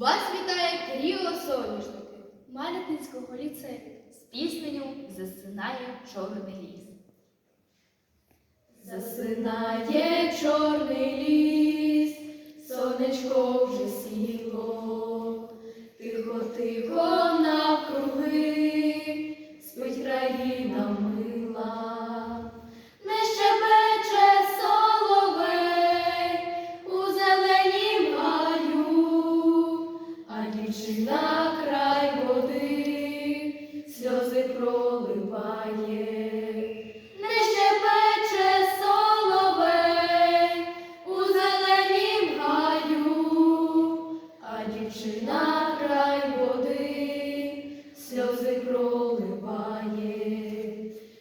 Вас вітає Кріо Соняшники. Малятинського ліцею. з піснею засинає чорний ліс. Засинає чорний ліс, сонечко вже сіло, тихо, тихо навкруги, спить країна мила, сльози проливає,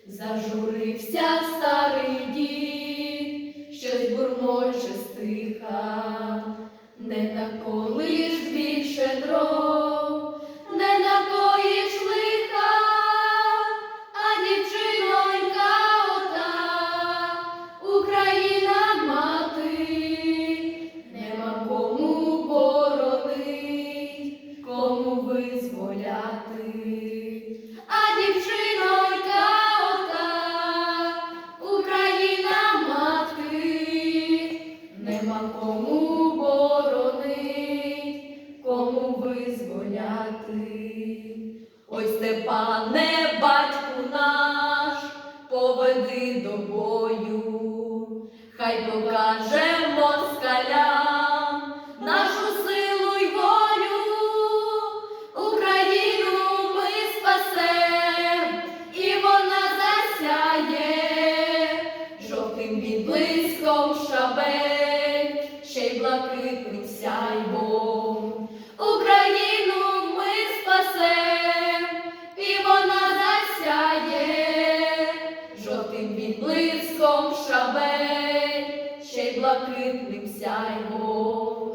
зажурився старий дід, щось бурмоче стиха, не наколиш більше дров, Степане, батьку наш, поведи до бою, хай покаже москалям нашу силу й волю, Україну ми спасем, і вона засяє жовтим відблиском шабель, шабель, ще й блакитним сяйвом.